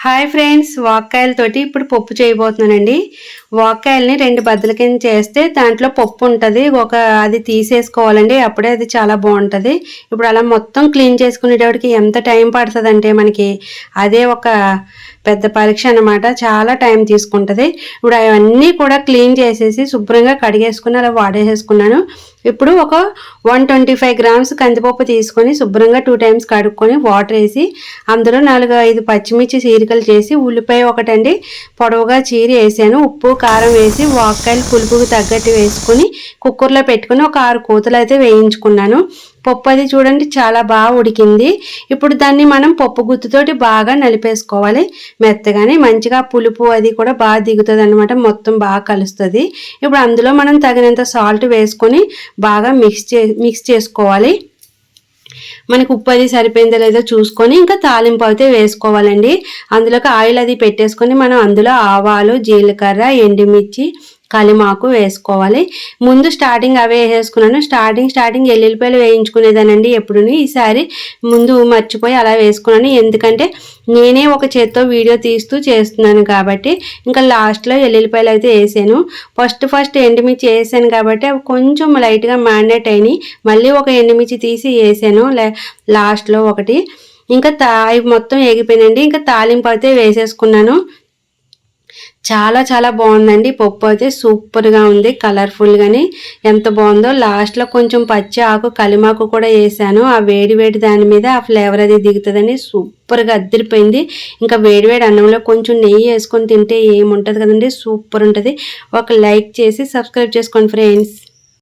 Hi friends వాక్కాయలతోటి ఇప్పుడు పప్పు చేయబోతున్నానండి. వాకాయల్ని రెండు బద్దల కింద చేస్తే దాంట్లో పప్పు ఉంటుంది. ఒక అది తీసేసుకోవాలండి. అప్పుడే అది చాలా బాగుంటుంది. ఇప్పుడు అలా మొత్తం క్లీన్ చేసుకునేటప్పటికి ఎంత టైం పడుతుందంటే మనకి అదే ఒక పెద్ద పరీక్ష అనమాట చాలా టైం తీసుకుంటుంది. ఇప్పుడు అవన్నీ కూడా క్లీన్ చేసేసి శుభ్రంగా కడిగేసుకుని అలా వాడేసేసుకున్నాను. ఇప్పుడు ఒక వన్ ట్వంటీ ఫైవ్ గ్రామ్స్ కందిపప్పు తీసుకొని శుభ్రంగా టూ టైమ్స్ కడుక్కొని వాటర్ వేసి అందులో నాలుగు ఐదు పచ్చిమిర్చి చీరికలు చేసి ఉల్లిపాయ ఒకటండి. పొడవుగా చీరి వేసాను. ఉప్పు కారం వేసి వాక్కాయలు పులుపుకి తగ్గట్టు వేసుకుని కుక్కర్లో పెట్టుకుని ఒక ఆరు కూతలు అయితే వేయించుకున్నాను. పప్పు అది చూడండి చాలా బాగా ఉడికింది. ఇప్పుడు దాన్ని మనం పప్పు గుత్తుతోటి బాగా నలిపేసుకోవాలి. మెత్తగానే మంచిగా పులుపు అది కూడా బాగా దిగుతుంది అనమాట మొత్తం బాగా కలుస్తుంది. ఇప్పుడు అందులో మనం తగినంత సాల్ట్ వేసుకొని బాగా మిక్స్ చే మిక్స్ చేసుకోవాలి. మనకు ఉప్పు అది సరిపోయిందో లేదో చూసుకొని ఇంకా తాలింపు అయితే వేసుకోవాలండి. అందులోకి ఆయిల్ అది పెట్టేసుకొని మనం అందులో ఆవాలు జీలకర్ర ఎండుమిర్చి కలిమాకు వేసుకోవాలి. ముందు స్టార్టింగ్ అవే వేసేసుకున్నాను స్టార్టింగ్ స్టార్టింగ్ ఎల్లుల్లిపాయలు వేయించుకునేదానండి ఎప్పుడు ఈసారి ముందు మర్చిపోయి అలా వేసుకున్నాను. ఎందుకంటే నేనే ఒక చేత్తో వీడియో తీస్తూ చేస్తున్నాను కాబట్టి ఇంకా లాస్ట్లో ఎల్లుల్లిపాయలు అయితే వేసాను. ఫస్ట్ ఫస్ట్ ఎండుమిర్చి వేసాను కాబట్టి అవి కొంచెం లైట్గా మ్యాండేట్ అయినాయి. మళ్ళీ ఒక ఎండుమిర్చి తీసి వేసాను. లాస్ట్లో ఒకటి. ఇంకా తా మొత్తం ఎగిపోయినండి ఇంకా తాలింపు అయితే వేసేసుకున్నాను. చాలా చాలా బాగుందండి. పప్పు అయితే సూపర్గా ఉంది. కలర్ఫుల్గాని ఎంత బాగుందో. లాస్ట్లో కొంచెం పచ్చి ఆకు కలిమాకు కూడా వేసాను. ఆ వేడి వేడి దాని మీద ఆ ఫ్లేవర్ అది దిగుతుందని సూపర్గా అద్దరిపోయింది. ఇంకా వేడి వేడి అన్నంలో కొంచెం నెయ్యి వేసుకొని తింటే ఏముంటుంది కదండి. సూపర్ ఉంటుంది. ఒక లైక్ చేసి సబ్స్క్రైబ్ చేసుకోండి ఫ్రెండ్స్.